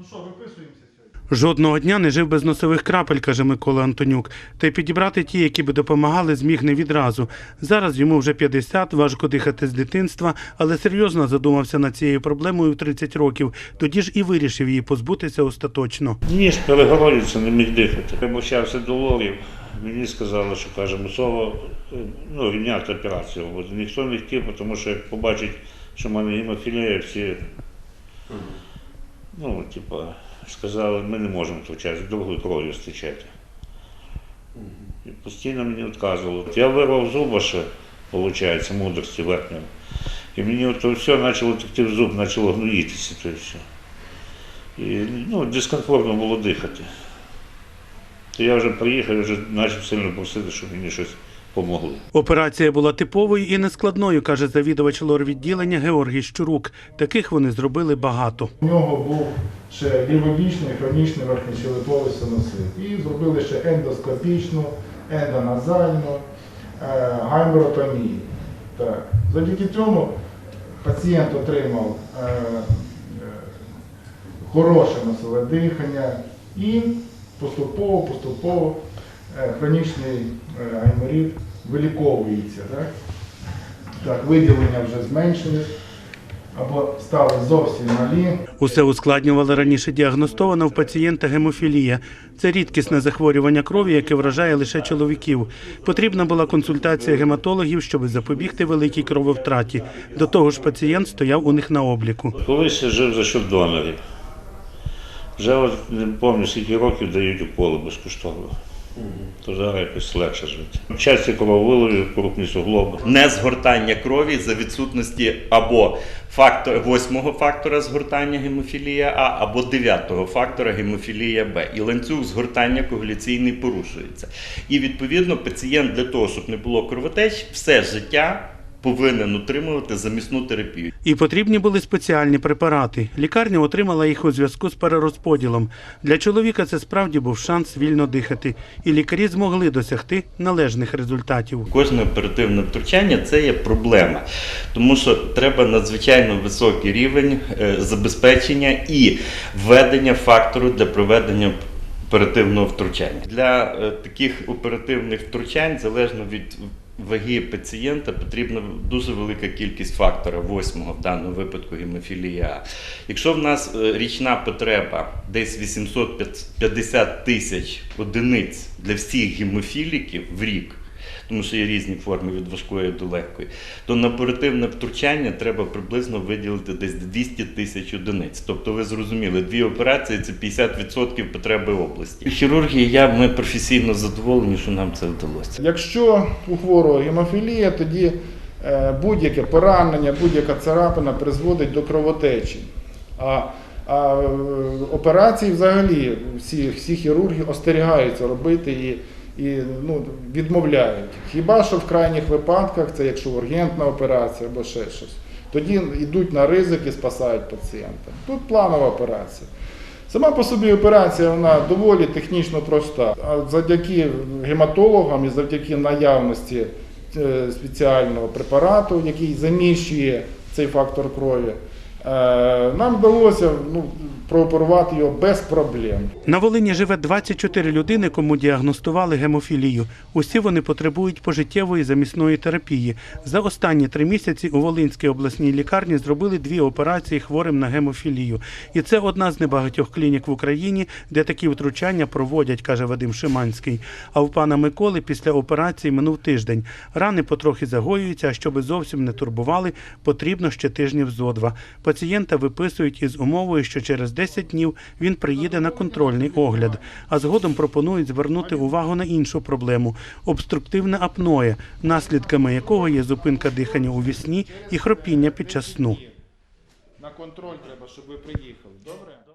Ну що, виписуємося сьогодні? Жодного дня не жив без носових крапель, каже Микола Антонюк. Та й підібрати ті, які би допомагали, зміг не відразу. Зараз йому вже 50, важко дихати з дитинства, але серйозно задумався над цією проблемою в 30 років. Тоді ж і вирішив її позбутися остаточно. Ніж перегородиться, не міг дихати. Я обращався до лорів. Мені сказали, що каже, мусово ну, рівняти операцію. Ніхто не хотів, тому що як побачить, що в мене гемофілія, всі ну, типа, сказали, ми не можемо втручатися, другою кров'ю стичати. І постійно мені відказували. Я вирвав зуба ще, виходить, мудрості верхньої. І мені от все почало текти в зуб, почало гноїтися. То і все. І ну, дискомфортно було дихати. То я вже приїхав вже почав сильно просити, щоб мені щось помогли. Операція була типовою і нескладною, каже завідувач лор-відділення Георгій Щурук. Таких вони зробили багато. У нього був ще лівобічний хронічний верхньощелеповий синусит. І зробили ще ендоскопічну, ендоназальну, е, гайморотомію. Так. Завдяки цьому пацієнт отримав е, е, хороше носове дихання і поступово, поступово е, хронічний е, гайморит виліковується. Так? Так, виділення вже зменшились або стали зовсім малі. Усе ускладнювала раніше діагностована в пацієнта гемофілія. Це рідкісне захворювання крові, яке вражає лише чоловіків. Потрібна була консультація гематологів, щоб запобігти великій крововтраті. До того ж, пацієнт стояв у них на обліку. Колись я жив за счет донорів. Вже от не пам'ятаю, скільки років дають уколи безкоштовно. То зараз якось легше жити. Часті крововилові, крупні суглоби. не згортання крові за відсутності або фактор, восьмого фактора згортання гемофілія А, або дев'ятого фактора гемофілія Б. І ланцюг згортання коагуляційний порушується. І відповідно пацієнт для того, щоб не було кровотеч, все життя повинен отримувати замісну терапію. І потрібні були спеціальні препарати. Лікарня отримала їх у зв'язку з перерозподілом. Для чоловіка це справді був шанс вільно дихати, і лікарі змогли досягти належних результатів. Кожне оперативне втручання це є проблема, тому що треба надзвичайно високий рівень е, забезпечення і введення фактору для проведення оперативного втручання. Для е, таких оперативних втручань, залежно від ваги пацієнта, потрібна дуже велика кількість фактора, восьмого в даному випадку гемофілія. Якщо в нас е, річна потреба десь 850 тисяч одиниць для всіх гемофіліків в рік, тому що є різні форми від важкої до легкої, то на оперативне втручання треба приблизно виділити десь 200 тисяч одиниць. Тобто ви зрозуміли, дві операції це 50% потреби області. У хірургії я ми професійно задоволені, що нам це вдалося. Якщо у хворого гемофілія, тоді е, будь-яке поранення, будь-яка царапина призводить до кровотечі. А, а е, операції взагалі всі, всі хірурги остерігаються робити і, і ну, відмовляють. Хіба що в крайніх випадках, це якщо ургентна операція або ще щось, тоді йдуть на ризик і спасають пацієнта. Тут планова операція. Сама по собі операція вона доволі технічно проста. А завдяки гематологам і завдяки наявності е, спеціального препарату, який заміщує цей фактор крові, е, нам вдалося ну, прооперувати його без проблем. На Волині живе 24 людини, кому діагностували гемофілію. Усі вони потребують пожиттєвої замісної терапії. За останні три місяці у Волинській обласній лікарні зробили дві операції хворим на гемофілію. І це одна з небагатьох клінік в Україні, де такі втручання проводять, каже Вадим Шиманський. А в пана Миколи після операції минув тиждень. Рани потрохи загоюються, а щоби зовсім не турбували, потрібно ще тижнів зо два. Пацієнта виписують із умовою, що через 10 днів він приїде на контрольний огляд. А згодом пропонують звернути увагу на іншу проблему обструктивне апноє, наслідками якого є зупинка дихання у вісні і хропіння під час сну. На контроль треба, щоб ви приїхали. Добре?